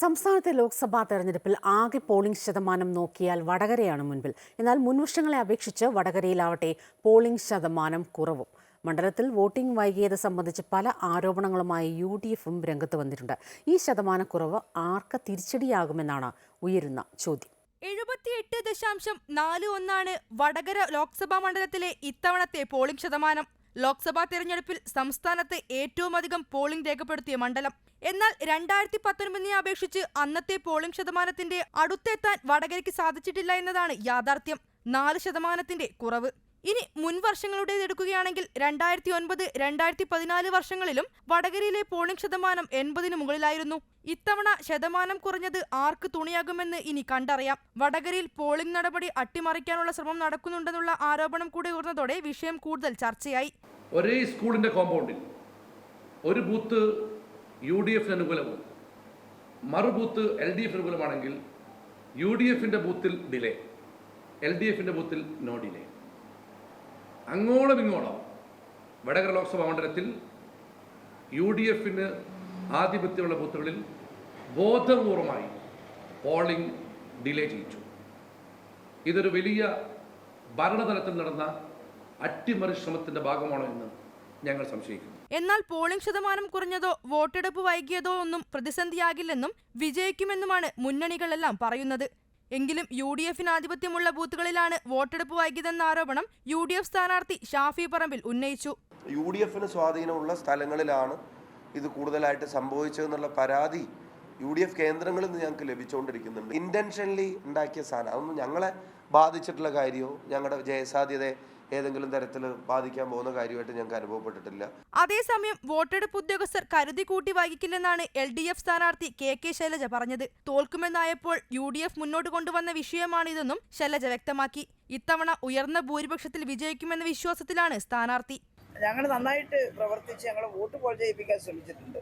സംസ്ഥാനത്തെ ലോക്സഭാ തെരഞ്ഞെടുപ്പിൽ ആകെ പോളിംഗ് ശതമാനം നോക്കിയാൽ വടകരയാണ് മുൻപിൽ. എന്നാൽ മുൻവർഷങ്ങളെ അപേക്ഷിച്ച് വടകരയിലാവട്ടെ പോളിംഗ് ശതമാനം കുറവും. മണ്ഡലത്തിൽ വോട്ടിംഗ് വൈകിയത് സംബന്ധിച്ച് പല ആരോപണങ്ങളുമായി യു ഡി എഫും രംഗത്ത് വന്നിട്ടുണ്ട്. ഈ ശതമാനക്കുറവ് ആർക്ക് തിരിച്ചടിയാകുമെന്നാണ് ഉയരുന്ന ചോദ്യം. എഴുപത്തിയെട്ട് ദശാംശം നാല് ഒന്നാണ് വടകര ലോക്സഭാ മണ്ഡലത്തിലെ ഇത്തവണത്തെ പോളിംഗ് ശതമാനം. ലോക്സഭാ തെരഞ്ഞെടുപ്പിൽ സംസ്ഥാനത്ത് ഏറ്റവും അധികം പോളിംഗ് രേഖപ്പെടുത്തിയ മണ്ഡലം. എന്നാൽ രണ്ടായിരത്തി പത്തൊൻപതിനെ അപേക്ഷിച്ച് അന്നത്തെ പോളിംഗ് ശതമാനത്തിന്റെ അടുത്തെത്താൻ വടകരയ്ക്ക് സാധിച്ചിട്ടില്ല എന്നതാണ് യാഥാർത്ഥ്യം. നാല് ശതമാനത്തിന്റെ കുറവ്. ഇനി മുൻ വർഷങ്ങളുടേത് എടുക്കുകയാണെങ്കിൽ രണ്ടായിരത്തി ഒൻപത് രണ്ടായിരത്തി പതിനാല് വർഷങ്ങളിലും വടകരയിലെ പോളിംഗ് ശതമാനം എൺപതിന് മുകളിലായിരുന്നു. ഇത്തവണ ശതമാനം കുറഞ്ഞത് ആർക്ക് തുണിയാകുമെന്ന് ഇനി കണ്ടറിയാം. വടകരയിൽ പോളിംഗ് നടപടി അട്ടിമറിക്കാനുള്ള ശ്രമം നടക്കുന്നുണ്ടെന്നുള്ള ആരോപണം കൂടി ഉയർന്നതോടെ വിഷയം കൂടുതൽ ചർച്ചയായി. ഒരേ സ്കൂളിന്റെ കോമ്പൗണ്ടിൽ ഒരു ബൂത്ത് യു ഡി എഫിന് അനുകൂലവും. മറു ബൂത്ത് എൽ ഡി എഫ് അനുകൂലമാണെങ്കിൽ യു ഡി എഫിന്റെ ബൂത്തിൽ ഡിലേ എൽ ഡി എഫിന്റെ ബൂത്തിൽ നോ ഡിലേ. അങ്ങോളം ഇങ്ങോളം വടകര ലോക്സഭാ മണ്ഡലത്തിൽ യു ഡി എഫിന് ആധിപത്യമുള്ള ബൂത്തുകളിൽ ബോധപൂർവമായി പോളിംഗ് ഡിലേ ചെയ്യിച്ചു. ഇതൊരു വലിയ ഭരണതലത്തിൽ നടന്ന അട്ടിമറി ശ്രമത്തിന്റെ ഭാഗമാണോ എന്ന് ഞങ്ങൾ സംശയിക്കുന്നു. എന്നാൽ പോളിംഗ് ശതമാനം കുറഞ്ഞതോ വോട്ടെടുപ്പ് വൈകിയതോ ഒന്നും പ്രതിസന്ധിയാകില്ലെന്നും വിജയിക്കുമെന്നുമാണ് മുന്നണികളെല്ലാം പറയുന്നത്. എങ്കിലും യു ഡി എഫിന് ആധിപത്യമുള്ള ബൂത്തുകളിലാണ് വോട്ടെടുപ്പ് വൈകിയതെന്ന ആരോപണം യു ഡി എഫ് സ്ഥാനാർത്ഥി ഷാഫി പറമ്പിൽ ഉന്നയിച്ചു. യു ഡി എഫിന് സ്വാധീനമുള്ള സ്ഥലങ്ങളിലാണ് ഇത് കൂടുതലായിട്ട് സംഭവിച്ചതെന്നുള്ള പരാതി യു ഡി എഫ് കേന്ദ്രങ്ങളിൽ നിന്ന് ഞങ്ങൾക്ക് ലഭിച്ചുകൊണ്ടിരിക്കുന്നുണ്ട്. ഇന്റൻഷനലി ഉണ്ടാക്കിയ സാധനം. അതൊന്നും ഞങ്ങളെ ബാധിച്ചിട്ടുള്ള കാര്യമോ ഞങ്ങളുടെ ജയസാധ്യതയെ ഏതെങ്കിലും തരത്തിൽ ബാധിക്കാൻ പോകുന്ന കാര്യമായിട്ട് ഞങ്ങൾക്ക് അനുഭവപ്പെട്ടിട്ടില്ല. അതേസമയം വോട്ടെടുപ്പ് ഉദ്യോഗസ്ഥർ കരുതി കൂട്ടി വൈകിക്കില്ലെന്നാണ് എൽ ഡി എഫ് സ്ഥാനാർത്ഥി കെ കെ ശൈലജ പറഞ്ഞത്. തോൽക്കുമെന്നായപ്പോൾ യു ഡി എഫ് മുന്നോട്ട് കൊണ്ടുവന്ന വിഷയമാണിതെന്നും ശൈലജ വ്യക്തമാക്കി. ഇത്തവണ ഉയർന്ന ഭൂരിപക്ഷത്തിൽ വിജയിക്കുമെന്ന വിശ്വാസത്തിലാണ് സ്ഥാനാർത്ഥി. ഞങ്ങൾ നന്നായിട്ട് പ്രവർത്തിച്ച് ഞങ്ങൾ വോട്ട് പോൾ ചെയ്യിപ്പിക്കാൻ ശ്രമിച്ചിട്ടുണ്ട്.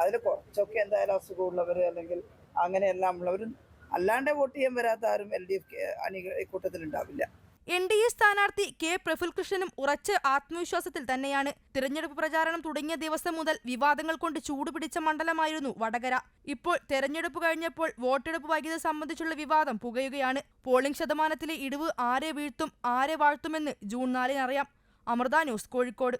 അതിൽ കുറച്ചൊക്കെ എന്തായാലും അസുഖമുള്ളവർ അല്ലെങ്കിൽ അങ്ങനെയെല്ലാം ഉള്ളവരും അല്ലാണ്ട് വോട്ട് ചെയ്യാൻ വരാത്ത ആരും എൽ ഡി എഫ് അണി കൂട്ടത്തിലുണ്ടാവില്ല. എൻ ഡി എ സ്ഥാനാർത്ഥി കെ പ്രഫുൽകൃഷ്ണനും ഉറച്ച ആത്മവിശ്വാസത്തിൽ തന്നെയാണ് തിരഞ്ഞെടുപ്പ് പ്രചാരണം തുടങ്ങിയ ദിവസം മുതൽ വിവാദങ്ങൾ കൊണ്ട് ചൂടുപിടിച്ച മണ്ഡലമായിരുന്നു വടകര. ഇപ്പോൾ തെരഞ്ഞെടുപ്പ് കഴിഞ്ഞപ്പോൾ വോട്ടെടുപ്പ് വൈകിയത് സംബന്ധിച്ചുള്ള വിവാദം പുകയുകയാണ്. പോളിംഗ് ശതമാനത്തിലെ ഇടിവ് ആരെ വീഴ്ത്തും ആരെ വാഴ്ത്തുമെന്ന് ജൂൺ നാലിനറിയാം. അമൃത ന്യൂസ് കോഴിക്കോട്.